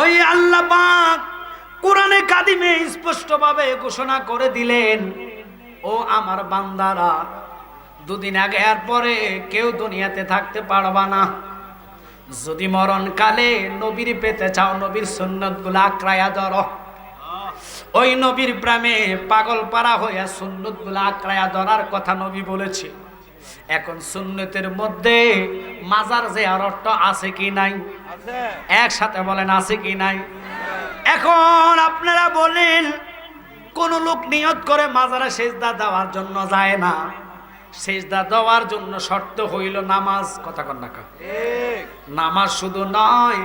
ওই আল্লাহ কোরআনে কাদিমে স্পষ্টভাবে ঘোষণা করে দিলেন, ও আমার বান্দারা, দুদিন আগে আর পরে কেউ দুনিয়াতে থাকতে পারবা না। যদি মরণকালে নবীর পেতে চাও, নবীর সুন্নতগুলা আক্রায়া ধরো। ওই নবীর প্রেমে পাগল পারা হইয়া সুন্নতগুলা আক্রায়া ধরার কথা নবী বলেছে। এখন সুন্নতের মধ্যে মাজার যে অর্থ আছে কি নাই? একসাথে বলেন, আছে কি নাই? এখন আপনারা বলেন, কোন লোক নিয়ত করে মাজারে সেজদা দেওয়ার জন্য যায় না। সেজদা দেওয়ার জন্য শর্ত হইল নামাজ। কথা কন্যাকা নামাজ শুধু নয়,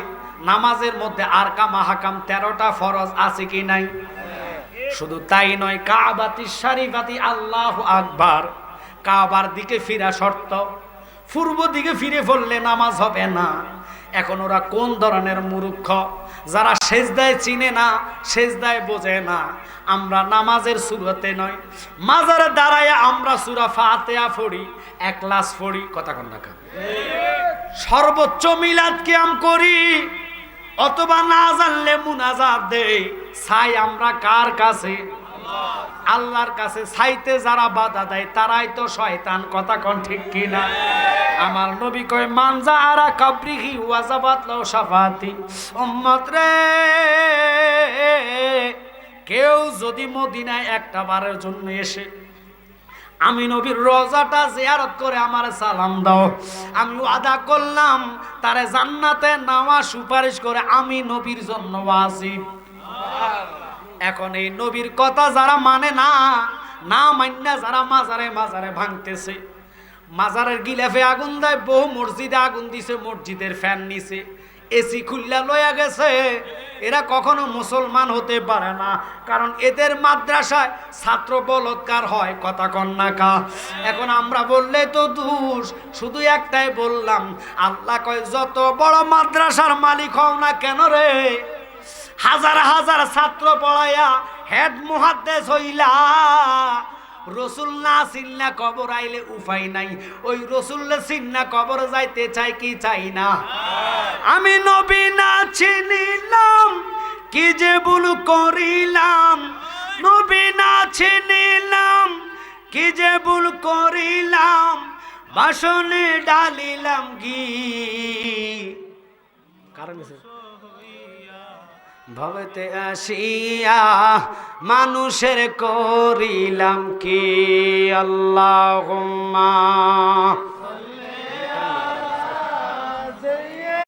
নামাজের মধ্যে আর কাম হাকাম তেরোটা ফরজ আছে কি নাই? শুধু তাই নয়, কাবাতি শারিফাতি আল্লাহ আকবার। কাবার দিকে ফিরা শর্ত। পূর্ব দিকে ফিরে পড়লে নামাজ হবে না। এখন ওরা কোন ধরনের মূর্খ? যারা সেজদায় চিনে না, সেজদায় বোঝে না। আমরা নামাজের শুরুতে নয়। মাজারে দাঁড়ায় আমরা সুরা ফাতেয়া ফড়ি এক লাস ফড়ি কথা কন রাখা সর্বোচ্চ মিলাদ কিয়াম করি, অথবা না জানলে মুনাজাত দেই। ছাই আমরা কার কাছে? আল্লাহর কাছে ছাইতে যারা বাধা দেয়, তারাই তো শয়তান। কথা কোন ঠিক কিনা আমার নবী কয়, মানজা আরা কাবরিহি ওয়াজাবাত লাউ শাফাতি। উম্মত রে, কেউ যদি মদিনায় একটা বারের জন্য এসে আমি নবীর রোজাটা জিয়ারত করে আমার সালাম দাও, আমি ওয়াদা করলাম, তারে জান্নাতে নামা সুপারিশ করে আমি নবীর জন্য ওয়াজিব। এখন এই নবীর কথা যারা মানে না না মান্যা যারা মাজারে মাজারে ভাঙতেছে। মাজারের গিলাফে আগুন দেয়, বহু মসজিদে আগুন দিছে, মসজিদের ফ্যান নিছে। এসি খুললা লয়া গেছে। এরা কখনো মুসলমান হতে পারে না, কারণ এদের মাদ্রাসায় ছাত্র বলৎকার হয়, কথা কন্যাকা। এখন আমরা বললে তো দোষ, শুধু একটাই বললাম, আল্লাহ কয়, যত বড় মাদ্রাসার মালিক হও না কেন রে? হাজার হাজার ছাত্র পড়াইয়া হেড মুহাদ্দেস হইলা। রসুল না চিন্না কবর আইলে উপায় নাই। ওই রসুল্লে চিন্না কবর যাইতে চাই কি চাই না। আমি নবী না চিনিলাম, কি যে ভুল করিলাম। নবী না চিনিলাম, কি যে ভুল করিলাম। বাসনে ডালিলাম গি কারণ ভবতে আসিয়া মানুষের করিলাম কি? আল্লাহ